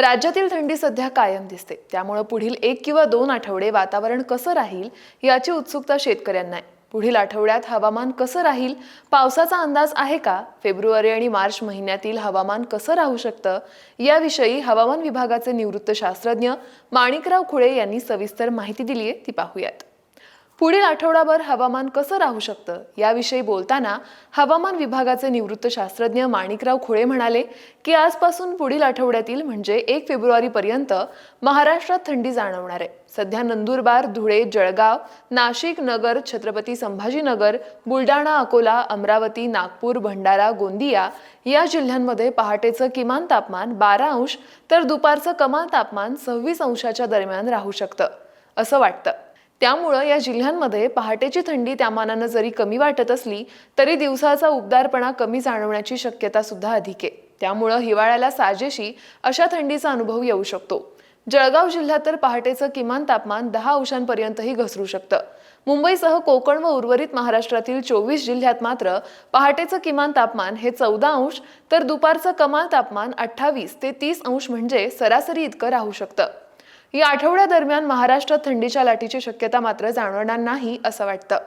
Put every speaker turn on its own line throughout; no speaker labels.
राज्यातील थंडी सध्या कायम दिसते. त्यामुळे पुढील एक किंवा दोन आठवडे वातावरण कसं राहील याची उत्सुकता शेतकऱ्यांना आहे. पुढील आठवड्यात हवामान कसं राहील पावसाचा अंदाज आहे का? फेब्रुवारी आणि मार्च महिन्यातील हवामान कसं राहू शकतं? याविषयी हवामान विभागाचे निवृत्त शास्त्रज्ञ माणिकराव खुळे यांनी सविस्तर माहिती दिली आहे ती पाहूयात. पुढील आठवडाभर हवामान कसं राहू शकतं याविषयी बोलताना हवामान विभागाचे निवृत्त शास्त्रज्ञ माणिकराव खुळे म्हणाले की आजपासून पुढील आठवड्यातील म्हणजे एक फेब्रुवारीपर्यंत महाराष्ट्रात थंडी जाणवणार आहे. सध्या नंदुरबार धुळे जळगाव नाशिक नगर छत्रपती संभाजीनगर बुलढाणा अकोला अमरावती नागपूर भंडारा गोंदिया या जिल्ह्यांमध्ये पहाटेचं किमान तापमान बारा अंश तर दुपारचं कमाल तापमान सव्वीस अंशाच्या दरम्यान राहू शकतं असं वाटतं. त्यामुळं या जिल्ह्यांमध्ये पहाटेची थंडी त्यामानानं जरी कमी वाटत असली तरी दिवसाचा उबदारपणा कमी जाणवण्याची शक्यता सुद्धा अधिक आहे. त्यामुळं हिवाळ्याला साजेशी अशा थंडीचा अनुभव येऊ शकतो. जळगाव जिल्ह्यात तर पहाटेचं किमान तापमान दहा अंशांपर्यंतही घसरू शकतं. मुंबईसह कोकण व उर्वरित महाराष्ट्रातील चोवीस जिल्ह्यात मात्र पहाटेचं किमान तापमान हे चौदा अंश तर दुपारचं कमाल तापमान अठ्ठावीस ते तीस अंश म्हणजे सरासरी इतकं राहू शकतं. या आठवड्यादरम्यान महाराष्ट्रात थंडीच्या लाटीची शक्यता मात्र जाणवणार नाही असं वाटतं.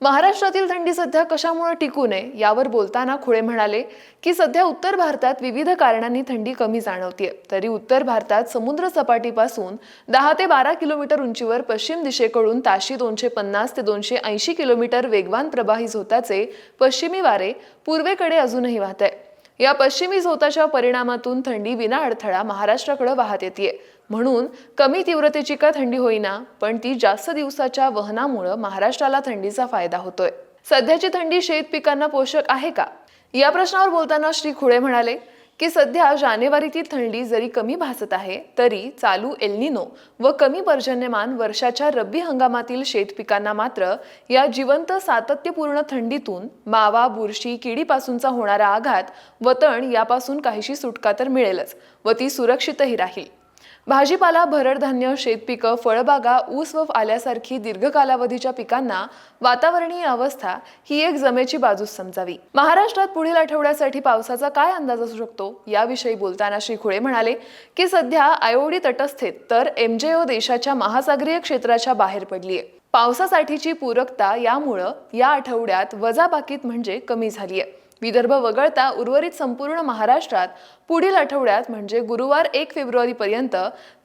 महाराष्ट्रातील थंडी सध्या कशामुळे टिकू नये यावर बोलताना खुळे म्हणाले की सध्या उत्तर भारतात विविध कारणांनी थंडी कमी जाणवते तरी उत्तर भारतात समुद्र सपाटीपासून दहा ते बारा किलोमीटर उंचीवर पश्चिम दिशेकडून ताशी दोनशे पन्नास ते दोनशे ऐंशी किलोमीटर वेगवान प्रवाही झोताचे पश्चिमी वारे पूर्वेकडे अजूनही वाहत आहे या पश्चिमी झोताच्या परिणामातून थंडी विना अडथळा महाराष्ट्राकडे वाहत येते म्हणून कमी तीव्रतेची का थंडी होईना पण ती जास्त दिवसाच्या वहनामुळं महाराष्ट्राला थंडीचा फायदा होतोय. सध्याची थंडी शेत पिकांना पोषक आहे का? या प्रश्नावर बोलताना श्री खुळे म्हणाले की सध्या जानेवारीतील थंडी जरी कमी भासत आहे तरी चालू एल्निनो व कमी पर्जन्यमान वर्षाच्या रब्बी हंगामातील शेतपिकांना मात्र या जिवंत सातत्यपूर्ण थंडीतून मावा बुरशी किडीपासूनचा होणारा आघात व तण यापासून काहीशी सुटका तर मिळेलच व ती सुरक्षितही राहील. भाजीपाला भरडधान्य शेतपिकं फळबागा ऊस व आल्यासारखी दीर्घ कालावधीच्या पिकांना वातावरणीय अवस्था ही एक जमेची बाजूच समजावी. महाराष्ट्रात पुढील आठवड्यासाठी पावसाचा काय अंदाज असू शकतो? याविषयी बोलताना श्री खुळे म्हणाले की सध्या आयओडी तटस्थेत तर एमजेओ देशाच्या महासागरीय क्षेत्राच्या बाहेर पडलीय. पावसासाठीची पूरकता यामुळं या आठवड्यात वजाबाकीत म्हणजे कमी झाली आहे विदर्भ वगळता उर्वरित संपूर्ण महाराष्ट्रात पुढील आठवड्यात म्हणजे गुरुवार एक फेब्रुवारीपर्यंत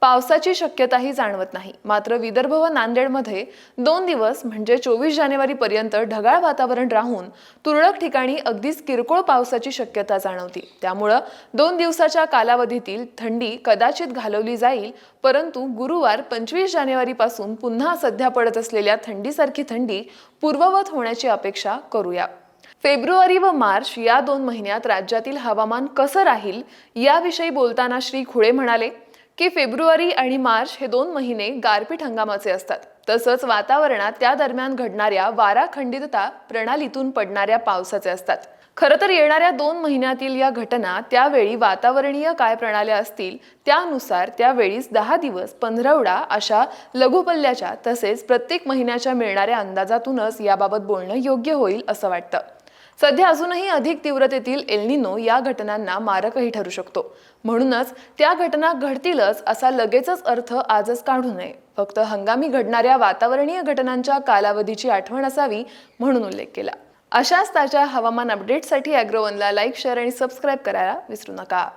पावसाची शक्यताही जाणवत नाही. मात्र विदर्भ व नांदेडमध्ये दोन दिवस म्हणजे चोवीस जानेवारीपर्यंत ढगाळ वातावरण राहून तुरळक ठिकाणी अगदीच किरकोळ पावसाची शक्यता जाणवते. त्यामुळं दोन दिवसाच्या कालावधीतील थंडी कदाचित घालवली जाईल परंतु गुरुवार पंचवीस जानेवारीपासून पुन्हा सध्या पडत असलेल्या थंडीसारखी थंडी पूर्ववत होण्याची अपेक्षा करूया. फेब्रुवारी व मार्च या दोन महिन्यात राज्यातील हवामान कसं राहील याविषयी बोलताना श्री खुळे म्हणाले की फेब्रुवारी आणि मार्च हे दोन महिने गारपीट हंगामाचे असतात. तसंच वातावरणात त्या दरम्यान घडणाऱ्या वारा खंडितता प्रणालीतून पडणाऱ्या पावसाचे असतात. खरं तर येणाऱ्या दोन महिन्यातील या घटना त्यावेळी वातावरणीय काय प्रणाल्या असतील त्यानुसार त्यावेळीच दहा दिवस पंधरवडा अशा लघुपल्ल्याच्या तसेच प्रत्येक महिन्याच्या मिळणाऱ्या अंदाजातूनच याबाबत बोलणं योग्य होईल असं वाटतं. सध्या अजूनही अधिक तीव्रतेतील एल्निनो या घटनांना मारकही ठरू शकतो. म्हणूनच त्या घटना घडतीलच असा लगेचच अर्थ आजच काढू नये. फक्त हंगामी घडणाऱ्या वातावरणीय घटनांच्या कालावधीची आठवण असावी म्हणून उल्लेख केला. अशाच ताज्या हवामान अपडेटसाठी अॅग्रोवनला लाईक शेअर आणि सबस्क्राईब करायला विसरू नका.